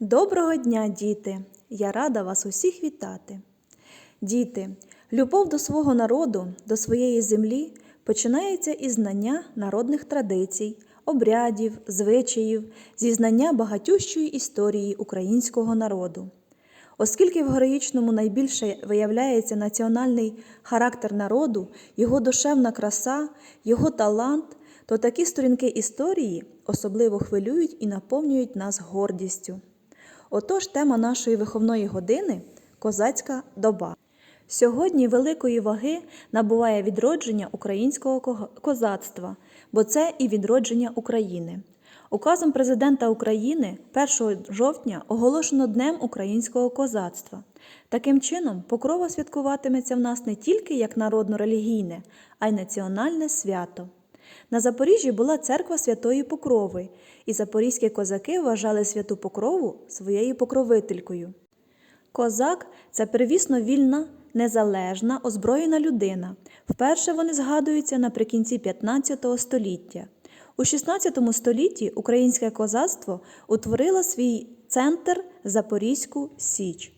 Доброго дня, діти! Я рада вас усіх вітати. Діти, любов до свого народу, до своєї землі починається із знання народних традицій, обрядів, звичаїв, зі знання багатющої історії українського народу. Оскільки в героїчному найбільше виявляється національний характер народу, його душевна краса, його талант, то такі сторінки історії особливо хвилюють і наповнюють нас гордістю. Отож, тема нашої виховної години козацька доба. Сьогодні великої ваги набуває відродження українського козацтва, бо це і відродження України. Указом президента України 1 жовтня оголошено Днем українського козацтва. Таким чином, покрова святкуватиметься в нас не тільки як народно-релігійне, а й національне свято. На Запоріжжі була церква Святої Покрови, і запорізькі козаки вважали святу Покрову своєю покровителькою. Козак це первісно вільна, незалежна, озброєна людина. Вперше вони згадуються наприкінці 15 століття. У 16 столітті українське козацтво утворило свій центр Запорізьку Січ.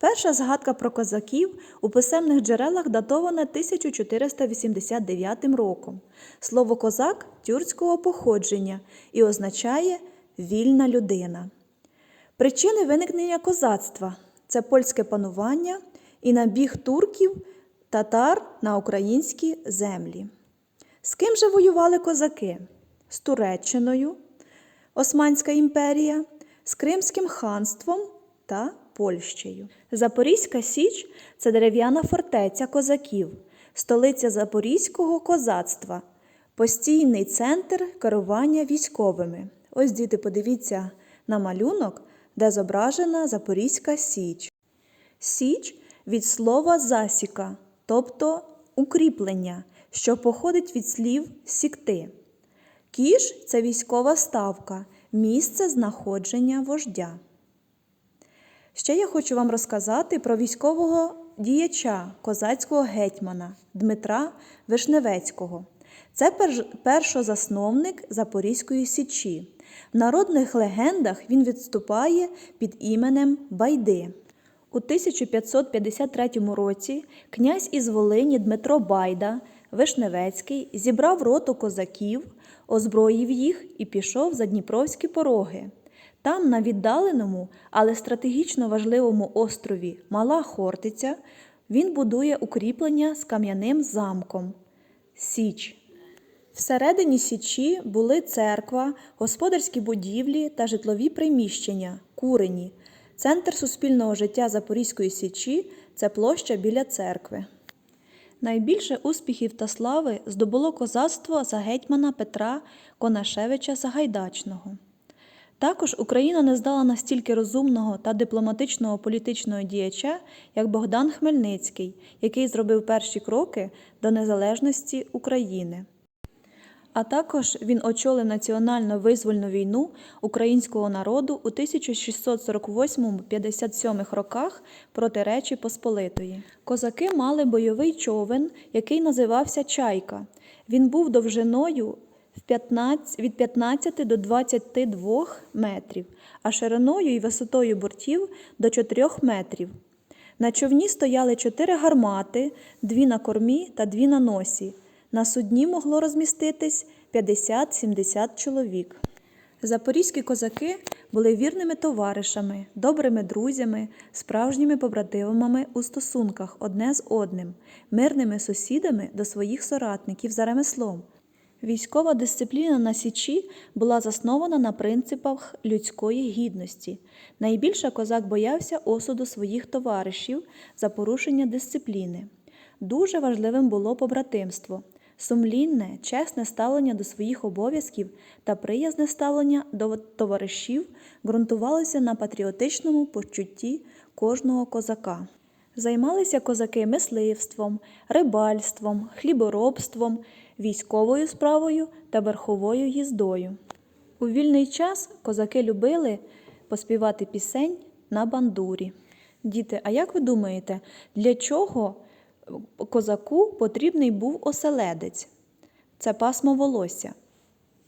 Перша згадка про козаків у писемних джерелах датована 1489 роком. Слово козак тюркського походження і означає вільна людина. Причини виникнення козацтва це польське панування і набіг турків, татар на українські землі. З ким же воювали козаки? З Туреччиною, Османська імперія, з Кримським ханством та Польщею. Запорізька Січ це дерев'яна фортеця козаків, столиця Запорізького козацтва, постійний центр керування військовими. Ось діти, подивіться на малюнок, де зображена Запорізька Січ. Січ від слова засіка, тобто укріплення, що походить від слів сікти. Кіш це військова ставка, місце знаходження вождя. Ще я хочу вам розказати про військового діяча козацького гетьмана Дмитра Вишневецького. Це першозасновник Запорізької січі. В народних легендах він відступає під іменем Байди. У 1553 році князь із Волині Дмитро Байда Вишневецький зібрав роту козаків, озброїв їх і пішов за Дніпровські пороги. Там, на віддаленому, але стратегічно важливому острові Мала Хортиця, він будує укріплення з кам'яним замком Січ. Всередині Січі були церква, господарські будівлі та житлові приміщення, курені. Центр суспільного життя Запорізької Січі це площа біля церкви. Найбільше успіхів та слави здобуло козацтво за гетьмана Петра Конашевича Сагайдачного. Також Україна не здала настільки розумного та дипломатичного політичного діяча, як Богдан Хмельницький, який зробив перші кроки до незалежності України. А також він очолив національно-визвольну війну українського народу у 1648-57 роках проти Речі Посполитої. Козаки мали бойовий човен, який називався Чайка. Він був довжиною 15, від 15 до 22 метрів, а шириною і висотою бортів до 4 метрів. На човні стояли чотири гармати, дві на кормі та дві на носі. На судні могло розміститись 50-70 чоловік. Запорізькі козаки були вірними товаришами, добрими друзями, справжніми побратимами у стосунках одне з одним, мирними сусідами до своїх соратників за ремеслом. Військова дисципліна на Січі була заснована на принципах людської гідності. Найбільше козак боявся осуду своїх товаришів за порушення дисципліни. Дуже важливим було побратимство, сумлінне, чесне ставлення до своїх обов'язків та приязне ставлення до товаришів ґрунтувалося на патріотичному почутті кожного козака. Займалися козаки мисливством, рибальством, хліборобством, військовою справою та верховою їздою. У вільний час козаки любили поспівати пісень на бандурі. Діти, а як ви думаєте, для чого козаку потрібний був оселедець? Це пасмо волосся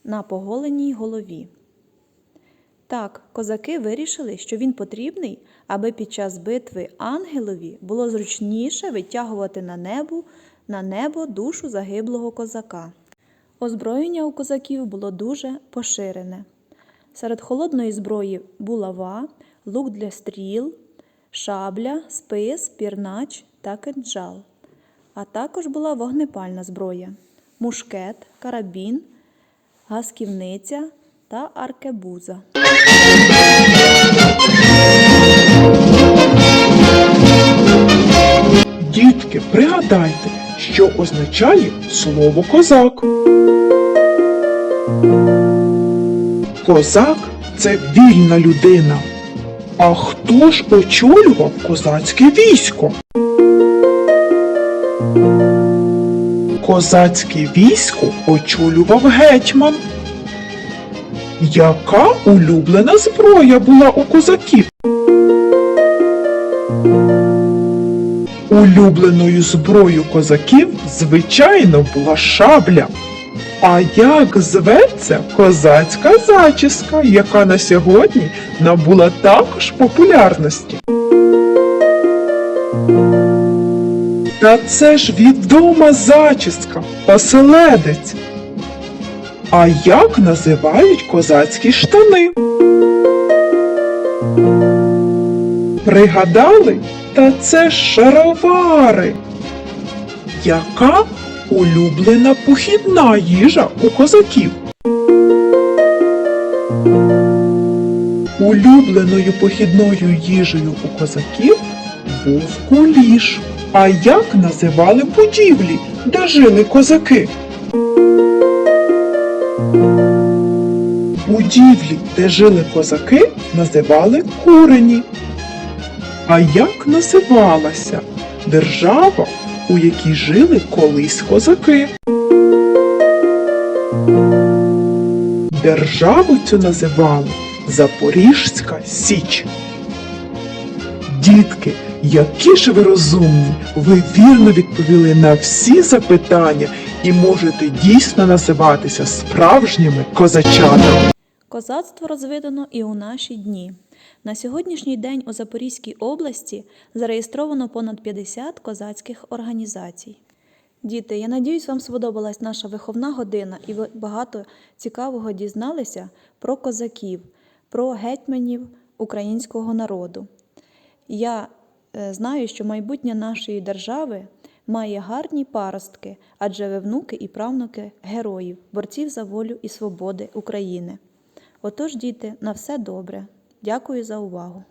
на поголеній голові. Так, козаки вирішили, що він потрібний, аби під час битви ангелові було зручніше витягувати на небо, на небо душу загиблого козака. Озброєння у козаків було дуже поширене. Серед холодної зброї булава, лук для стріл, шабля, спис, пірнач та кинджал. А також була вогнепальна зброя мушкет, карабін, гасківниця та аркебуза. Означає слово козак. Козак це вільна людина. А хто ж очолював козацьке військо? Козацьке військо очолював гетьман. Яка улюблена зброя була у козаків? Улюбленою зброєю козаків, звичайно, була шабля. А як зветься козацька зачіска, яка на сьогодні набула також популярності? Та це ж відома зачіска, оселедець. А як називають козацькі штани? Пригадали? Та це ж шаровари. Яка улюблена похідна їжа у козаків? Улюбленою похідною їжею у козаків був куліш. А як називали будівлі, де жили козаки? Будівлі, де жили козаки, називали курені. А як називалася держава, у якій жили колись козаки? Державу цю називали Запорізька Січ. Дітки, які ж ви розумні! Ви вірно відповіли на всі запитання і можете дійсно називатися справжніми козачатами. Козацтво розвидано і у наші дні. На сьогоднішній день у Запорізькій області зареєстровано понад 50 козацьких організацій. Діти, я надіюсь, вам сподобалась наша виховна година і ви багато цікавого дізналися про козаків, про гетьманів українського народу. Я е, знаю, що майбутнє нашої держави має гарні паростки, адже ви внуки і правнуки героїв, борців за волю і свободи України. Отож, діти, на все добре. Дякую за увагу.